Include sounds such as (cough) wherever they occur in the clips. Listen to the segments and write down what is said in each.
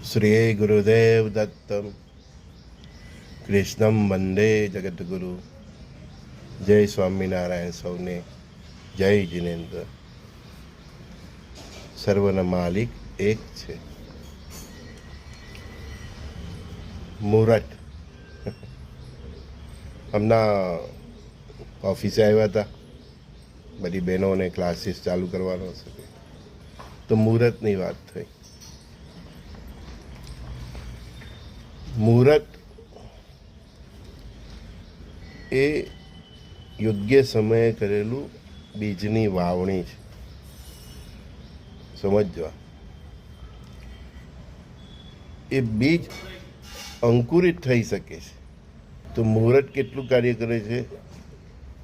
શ્રી ગુરુદેવ દત્ત કૃષ્ણમ વંદે જગદગુરુ જય સ્વામિનારાયણ સૌને જય જિનેન્દ્ર સર્વના માલિક એક છે મુહૂર્ત હમણાં ઓફિસે આવ્યા હતા બધી બહેનોને ક્લાસીસ ચાલુ કરવાનો હશે તો મુહૂર્તની વાત થઈ મુહૂર્ત એ યોગ્ય સમયે કરેલું બીજની વાવણી છે. સમજવા એ બીજ અંકુરિત થઈ શકે છે. તો મુહૂર્ત કેટલું કાર્ય કરે છે?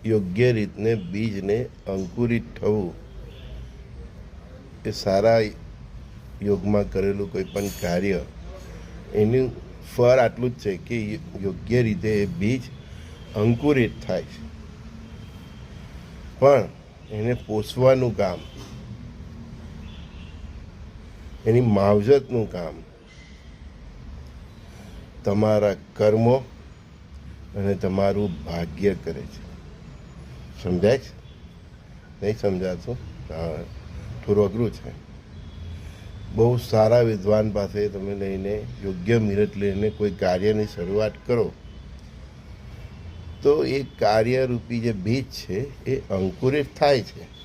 યોગ્ય રીતને બીજને અંકુરિત થવું એ સારા યોગમાં કરેલું કોઈ પણ કાર્ય એનું ફળ આટલું જ છે કે યોગ્ય રીતે એ બીજ અંકુરિત થાય છે. પણ એને પોષવાનું કામ, એની માવજતનું કામ, તમારા કર્મો અને તમારું ભાગ્ય કરે છે. સમજાય છે? નહીં સમજાતું? હા, થોડું અઘરું છે. બહુ સારા વિદ્વાન પાસે તમે લઈને યોગ્ય મિરત લઈને કોઈ કાર્યની શરૂઆત કરો, તો એ કાર્યરૂપી જે બીજ છે, એ અંકુરિત થાય છે.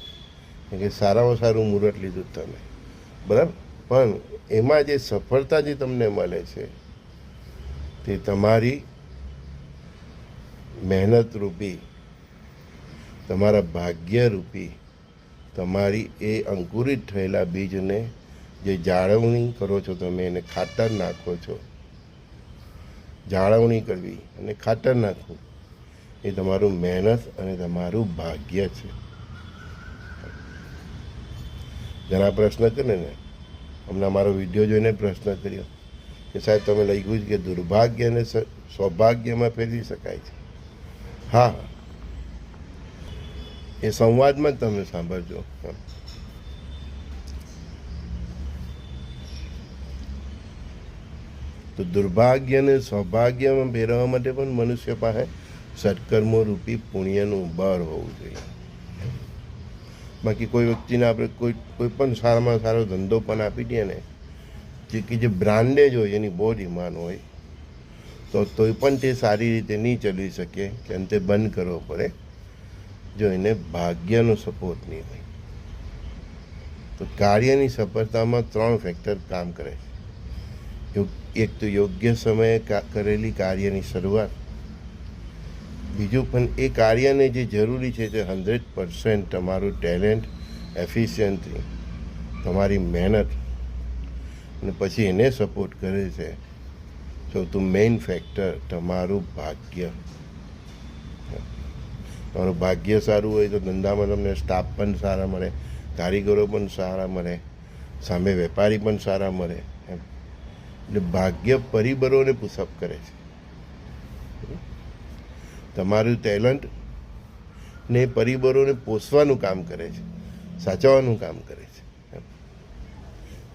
કે સારામાં સારું મુહૂર્ત લીધું તમે. બરાબર? પણ એમાં જે સફળતા જે તમને મળે છે, તે તમારી મહેનત રૂપી તમારા ભાગ્યરૂપી, તમારી એ અંકુરિત થયેલા બીજને જે જાળવણી કરો છો તમે એને ખાતર નાખો છો. જાળવણી કરવી અને ખાતર નાખવું એ તમારું મહેનત અને તમારું ભાગ્ય છે. ઘણા પ્રશ્ન કરે ને હમણાં મારો વીડિયો જોઈને પ્રશ્ન કર્યો કે સાહેબ તમે લખ્યું છે કે દુર્ભાગ્ય અને સૌભાગ્યમાં ફેરવી શકાય છે. હા. એ સંવાદમાં જ તમે સાંભળજો. તો દુર્ભાગ્યને સૌભાગ્યમાં ફેરવવા માટે પણ મનુષ્ય પાસે સત્કર્મો રૂપી પુણ્યનું બળ હોવું જોઈએ. બાકી કોઈ વ્યક્તિને આપણે કોઈ કોઈ પણ સારામાં સારો ધંધો પણ આપી દઈએ ને, જે કે જે બ્રાન્ડેજ હોય, એની બહુ ડિમાન્ડ હોય, તો તોય પણ તે સારી રીતે નહીં ચલાવી શકે કે અંતે બંધ કરવો પડે, જો એને ભાગ્યનો સપોર્ટ નહીં હોય. તો કાર્યની સફળતામાં ત્રણ ફેક્ટર કામ કરે છે. એક તો યોગ્ય સમયે કરેલી કાર્યની શરૂઆત. બીજું પણ એ કાર્યને જે જરૂરી છે તે હંડ્રેડ પર્સન્ટ તમારું ટેલેન્ટ એફિશિયન્સી તમારી મહેનત અને પછી એને સપોર્ટ કરે છે. સૌથી મેઇન ફેક્ટર તમારું ભાગ્ય. તમારું ભાગ્ય સારું હોય તો ધંધામાં તમને સ્ટાફ પણ સારા મળે, કારીગરો પણ સારા મળે, સામે વેપારી પણ સારા મળે. એટલે ભાગ્ય પરિબળોને પુષઅપ કરે છે. તમારું ટેલેન્ટ ને પરિબળોને પોષવાનું કામ કરે છે, સાચવવાનું કામ કરે છે.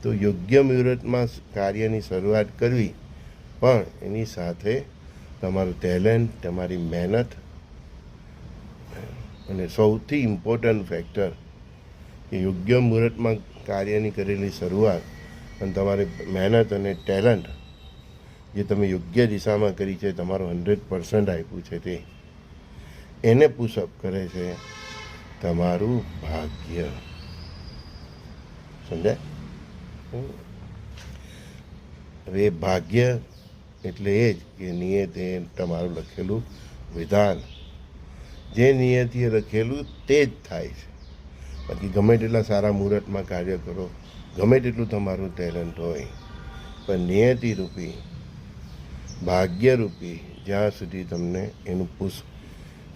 તો યોગ્ય મુહૂર્તમાં કાર્યની શરૂઆત કરવી, પણ એની સાથે તમારું ટેલેન્ટ તમારી મહેનત અને સૌથી ઇમ્પોર્ટન્ટ ફેક્ટર કે યોગ્ય મુહૂર્તમાં કાર્યની કરેલી શરૂઆત અને તમારી મહેનત અને ટેલેન્ટ જે તમે યોગ્ય દિશામાં કરી છે, તમારું હંડ્રેડ પર્સન્ટ આપ્યું છે તે, એને પુશઅપ કરે છે તમારું ભાગ્ય. સમજાય? હવે ભાગ્ય એટલે એ જ કે નિયતે તમારું લખેલું વિધાન. જે નિયતિએ લખેલું તે જ થાય છે. બાકી ગમે તેટલા સારા મુહૂર્તમાં કાર્ય કરો. ગમે તેટલું તમારું ટેલેન્ટ હોય, પણ નિયતિ રૂપી ભાગ્યરૂપી જ્યાં સુધી તમને એનું પુશ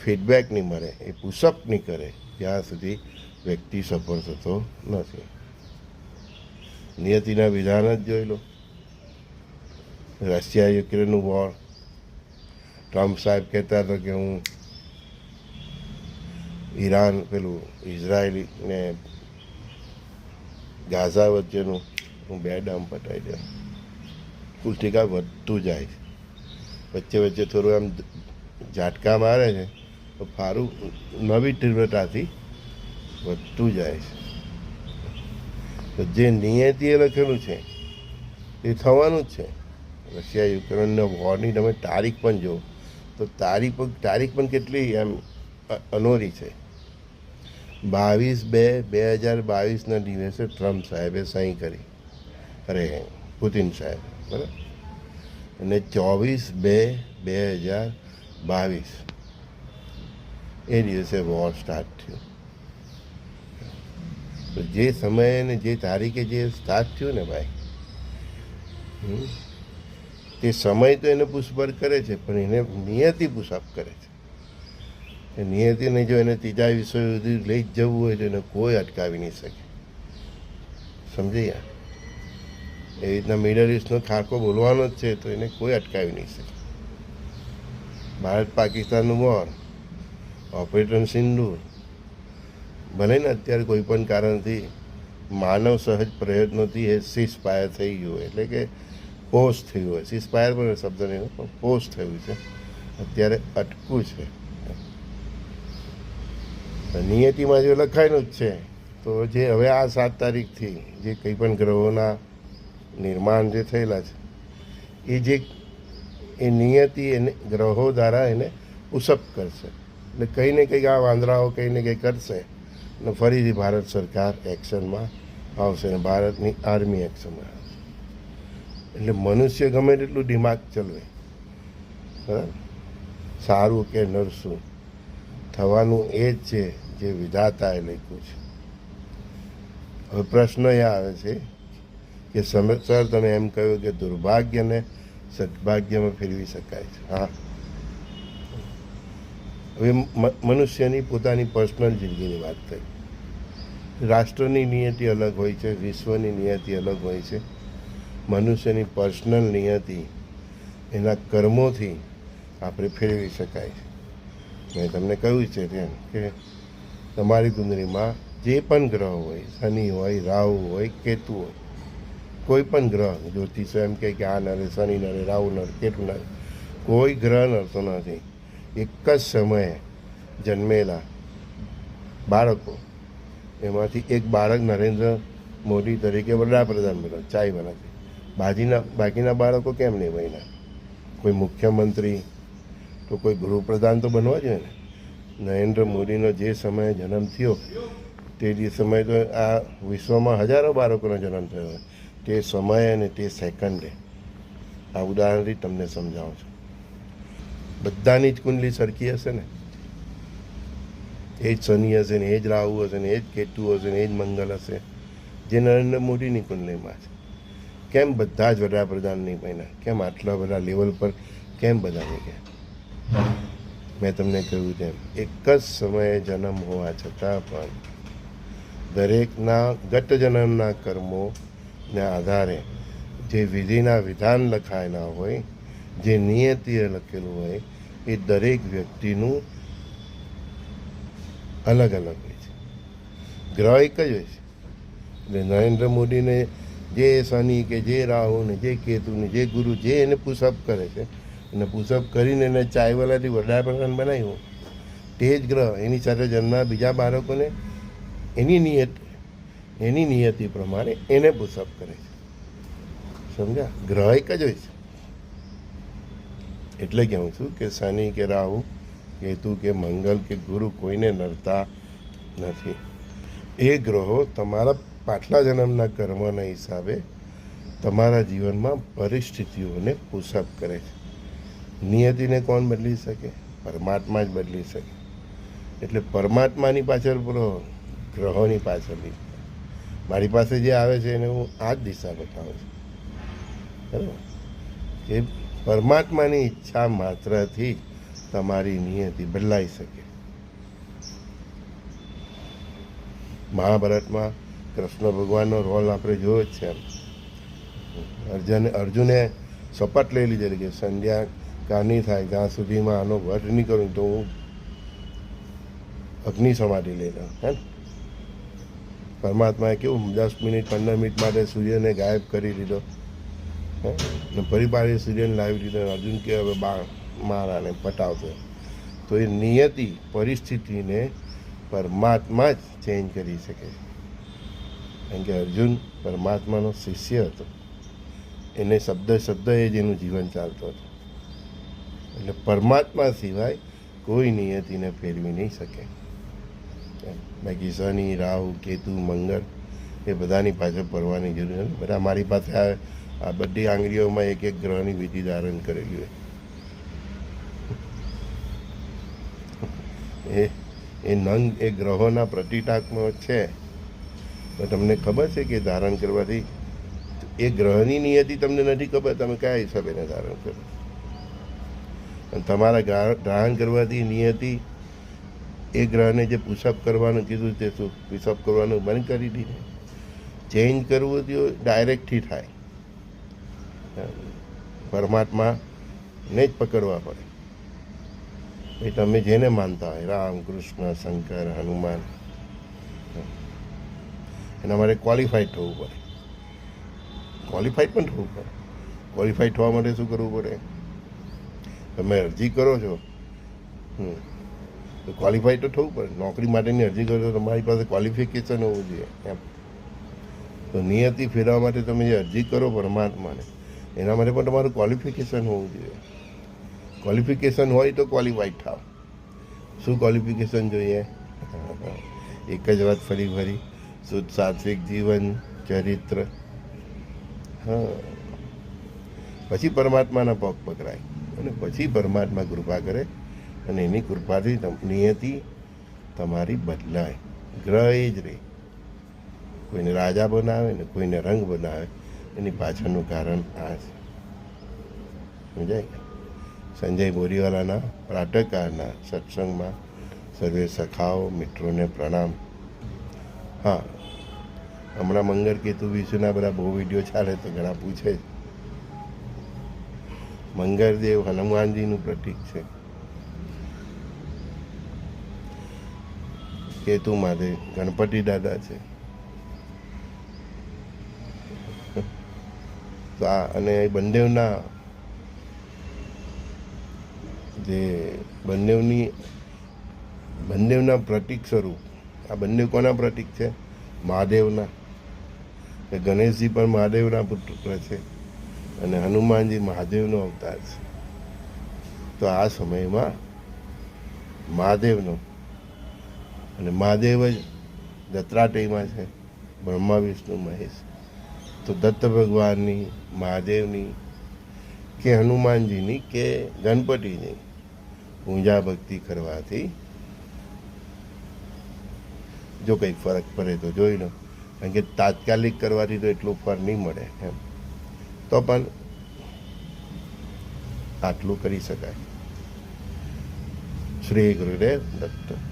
ફીડબેક નહીં મળે, એ પુશઅપ નહીં કરે, ત્યાં સુધી વ્યક્તિ સફળ થતો નથી. નિયતિના વિધાન જ જોઈ લો. રશિયા યુક્રેનનું વોર ટ્રમ્પ સાહેબ કહેતા હતા કે હું ઈરાન પેલું ઇઝરાયલી ને ગાઝા વચ્ચેનું હું બે ડામ પટાવી દઉં કુલઠિકા વધતું જાય. છે વચ્ચે વચ્ચે થોડું આમ ઝાટકા મારે છે, તો ફારું નવી તીવ્રતાથી વધતું જાય છે. તો જે નિયતિએ લખેલું છે, એ થવાનું જ છે. રશિયા, યુક્રેનના વોરની તમે તારીખ પણ જુઓ. તો તારીખ પણ તારીખ પણ કેટલી એમ અનોરી છે. બાવીસ બે બે હજાર બાવીસના દિવસે ટ્રમ્પ સાહેબે સહી કરી. અરે, પુતિન સાહેબ, બરાબર? અને ચોવીસ બે બે હજાર બાવીસ. એ દિવસે વોર સ્ટાર્ટ થયું. જે સમયે ને જે તારીખે જે સ્ટાર્ટ થયું ને ભાઈ તે સમય તો એને પુષ્પર કરે છે, પણ એને નિયતિ પુષઅપ કરે છે. નિયતિને જો એને ત્રીજા વિશ્વ સુધી લઈ જ જવું હોય તો એને કોઈ અટકાવી નહીં શકે. સમજી ગયા? એ રીતના મિડલ ઇસ્ટનો ખાકો બોલવાનો જ છે તો એને કોઈ અટકાવી નહીં શકે. ભારત પાકિસ્તાનનું વોર ઓપરેશન સિંદૂર, ભલે ને અત્યારે કોઈ પણ કારણથી માનવ સહજ પ્રયત્નોથી એ સીસ પાયર થઈ ગયું એટલે કે પોસ્ટ થયું હોય. સીસ પાયર પણ શબ્દ નહીં પણ પોસ્ટ થયું છે. અત્યારે અટકું છે. નિયતિમાં જે લખાયેલું જ છે, તો જે હવે આ સાત તારીખથી જે કંઈ પણ ગ્રહોના નિર્માણ જે થયેલા છે, એ જે એ નિયતિ એને ગ્રહો દ્વારા એને ઉસપ કરશે. એટલે કંઈ ને કંઈક આ વાંદરાઓ કંઈ ને કંઈ કરશે અને ફરીથી ભારત સરકાર એક્શનમાં આવશે અને ભારતની આર્મી એક્શનમાં આવશે. એટલે મનુષ્ય ગમે તેટલું દિમાગ ચલવે, બરાબર? સારું કે નરસું થવાનું એ જ છે જે વિધાતાએ લખ્યું છે. હવે પ્રશ્ન એ આવે છે કે સમયસર તમે એમ કહ્યું કે દુર્ભાગ્યને સદભાગ્યમાં ફેરવી શકાય છે. હા. હવે મનુષ્યની પોતાની પર્સનલ જિંદગીની વાત થઈ રાષ્ટ્રની નિયતિ અલગ હોય છે, વિશ્વની નિયતિ અલગ હોય છે. મનુષ્યની પર્સનલ નિયતિ એના કર્મોથી આપણે ફેરવી શકાય છે. મેં તમને કહ્યું છે તેમ કે તમારી કુંડળીમાં જે પણ ગ્રહ હોય, શનિ હોય, રાહુ હોય, કેતુ હોય, કોઈ પણ ગ્રહ, જ્યોતિષો એમ કહે કે આ નરે શનિ નરે રાહુ નરે કેતુ નરે કોઈ ગ્રહ નરતો નથી. એક જ સમયે જન્મેલા બાળકો, એમાંથી એક બાળક નરેન્દ્ર મોદી તરીકે વડાપ્રધાન બન્યો, ચાય બનાવી બાજીના, બાકીના બાળકો કેમ નહીં બન્યા? કોઈ મુખ્યમંત્રી તો કોઈ ગૃહપ્રધાન તો બનવા જોઈએ ને. નરેન્દ્ર મોદીનો જે સમયે જન્મ થયો, તે જે સમયે તો આ વિશ્વમાં હજારો બાળકોનો જન્મ થયો તે સમયે અને તે સેકન્ડે. આ ઉદાહરણથી તમને સમજાવું છું. બધાની જ કુંડલી સરખી હશે ને? એ જ શનિ હશે ને, એ જ રાહુ હશે ને, એ જ કેતુ હશે ને, એ જ મંગલ હશે. જે નરેન્દ્ર મોદીની કુંડલીમાં છે. કેમ બધા જ વડાપ્રધાન નહીં બન્યા? કેમ આટલા બધા લેવલ પર? કેમ બધા નહીં ગયા? મેં તમને કહ્યું તેમ, એક જ સમયે જન્મ હોવા છતાં પણ દરેકના ગત જન્મના કર્મોને આધારે જે વિધિના વિધાન લખાયેલા હોય, જે નિયતિએ લખેલું હોય, એ દરેક વ્યક્તિનું અલગ અલગ હોય છે. ગ્રહ એક જ હોય છે. એટલે નરેન્દ્ર મોદીને જે શનિ કે જે રાહુ ને જે કેતુ ને જે ગુરુ જે એને પુષઅપ કરે છે અને પુષઅપ કરીને એને ચાયવાલાથી વડાપ્રધાન બનાવ્યું. તે જ ગ્રહ એની સાથે જન્મા બીજા બાળકોને એની નિયત, એની નિયતિ પ્રમાણે એને પુષઅપ કરે છે. સમજ્યા? ગ્રહ એક જ હોય છે. એટલે કહું છું કે શનિ કે રાહુ, કેતુ કે મંગલ કે ગુરુ કોઈને નડતા નથી. એ ગ્રહો તમારા પાછલા જન્મના કર્મના હિસાબે તમારા જીવનમાં પરિસ્થિતિઓને પુષઅપ કરે છે. નિયતિને કોણ બદલી શકે? પરમાત્મા જ બદલી શકે. એટલે પરમાત્માની પાછળ પૂરો ગ્રહોની પાછળ. મારી પાસે જે આવે છે એને હું આ જ દિશા બતાવું છું. બરાબર? કે પરમાત્માની ઈચ્છા માત્રથી તમારી નિયતિ બદલાઈ શકે. મહાભારતમાં કૃષ્ણ ભગવાનનો રોલ આપણે જોયો જ છે અર્જુન, અર્જુને શપથ લઈ લીધેલી કે સંધ્યા કારની થાય ત્યાં સુધીમાં આનો વધ નહીં કરું તો હું અગ્નિ સમાધિ લઈ લઉં, હે પરમાત્માએ કેવું દસ મિનિટ, પંદર મિનિટ માટે સૂર્યને ગાયબ કરી દીધો, હે? ને ફરી પાછી સૂર્યને લાવી દીધો અર્જુન કે હવે બા, મારાને પટાવશે તો એ નિયતિ પરિસ્થિતિને પરમાત્મા જ ચેન્જ કરી શકે કારણ કે અર્જુન પરમાત્માનો શિષ્ય હતો. એને શબ્દ શબ્દ એ જ એનું જીવન ચાલતું હતું. એટલે પરમાત્મા સિવાય કોઈ નિયતિને ફેરવી નહીં શકે. બાકી શનિ, રાહુ, કેતુ, મંગળ એ બધાની પાછળ પડવાની જરૂર નથી. બધા મારી પાસે આ આ બધી આંગળીઓમાં એક એક ગ્રહની વિધિ ધારણ કરેલી હોય. એ એ નંગ, એ ગ્રહોના પ્રતિટાકમાં છે. તો તમને ખબર છે કે ધારણ કરવાથી એ ગ્રહની નિયતિ તમને નથી ખબર? તમે કયા હિસાબે ધારણ કરો? તમારા ગ્રહણ કરવાથી નિયતિ, એ ગ્રહને જે પુષઅપ કરવાનું કીધું તે શું? પુષઅપ કરવાનું બંધ કરી દીધું. ચેન્જ કરવું તો ડાયરેક્ટથી થાય. પરમાત્મા ને જ પકડવા પડે. એ તમે જેને માનતા હોય, રામ, કૃષ્ણ, શંકર, હનુમાન, એના માટે ક્વોલિફાઈડ થવું પડે. ક્વોલિફાઈડ પણ થવું પડે. ક્વોલિફાઈડ થવા માટે શું કરવું પડે? તમે અરજી કરો છો? હમ. તો ક્વોલિફાઈ તો થવું પડે. નોકરી માટેની અરજી કરો તો તમારી પાસે ક્વોલિફિકેશન હોવું જોઈએ, એમ. તો નિયતિ ફેરવવા માટે તમે જે અરજી કરો પરમાત્માને, એના માટે પણ તમારું ક્વોલિફિકેશન હોવું જોઈએ. ક્વોલિફિકેશન હોય તો ક્વોલિફાઈડ થાવ. શું ક્વોલિફિકેશન જોઈએ? (laughs) એક જ વાત ફરી ફરી. શુદ્ધ સાત્વિક જીવન, ચરિત્ર. હા. પછી પરમાત્માના પગ પકડાય. અને પછી પરમાત્મા કૃપા કરે અને એની કૃપાથી નિયતિ તમારી બદલાય. ગ્રહ એ જ રહે કોઈને રાજા બનાવે ને કોઈને રંગ બનાવે, એની પાછળનું કારણ આ છે. સમજાય સંજય બોરીવાલાના પ્રાટકારના સત્સંગમાં સર્વે સખાઓ, મિત્રોને પ્રણામ. હા, હમણાં મંગળ કેતુ વિશેના બધા બહુ વીડિયો ચાલે તો ઘણા પૂછે જ. મંગળદેવ હનુમાનજીનું પ્રતીક છે. કેતુ માટે ગણપતિ દાદા છે. તો આ અને બંનેવના જે બંનેવની બંનેવના પ્રતીક સ્વરૂપ, આ બંને કોના પ્રતીક છે? મહાદેવના. ગણેશજી પણ મહાદેવના પુત્ર છે. અને હનુમાનજી મહાદેવનો અવતાર છે. તો આ સમયમાં મહાદેવનો અને મહાદેવ જ દત્તાત્રેયમાં છે, બ્રહ્મા, વિષ્ણુ, મહેશ. તો દત્ત ભગવાનની, મહાદેવની કે હનુમાનજીની કે ગણપતિની પૂજા ભક્તિ કરવાથી જો કંઈક ફરક પડે તો જોઈ લો. કારણ કે તાત્કાલિક કરવાથી તો એટલો ફર નહીં મળે એમ. તો પણ આટલું કરી શકાય. શ્રી ગુરુદેવ દત્ત.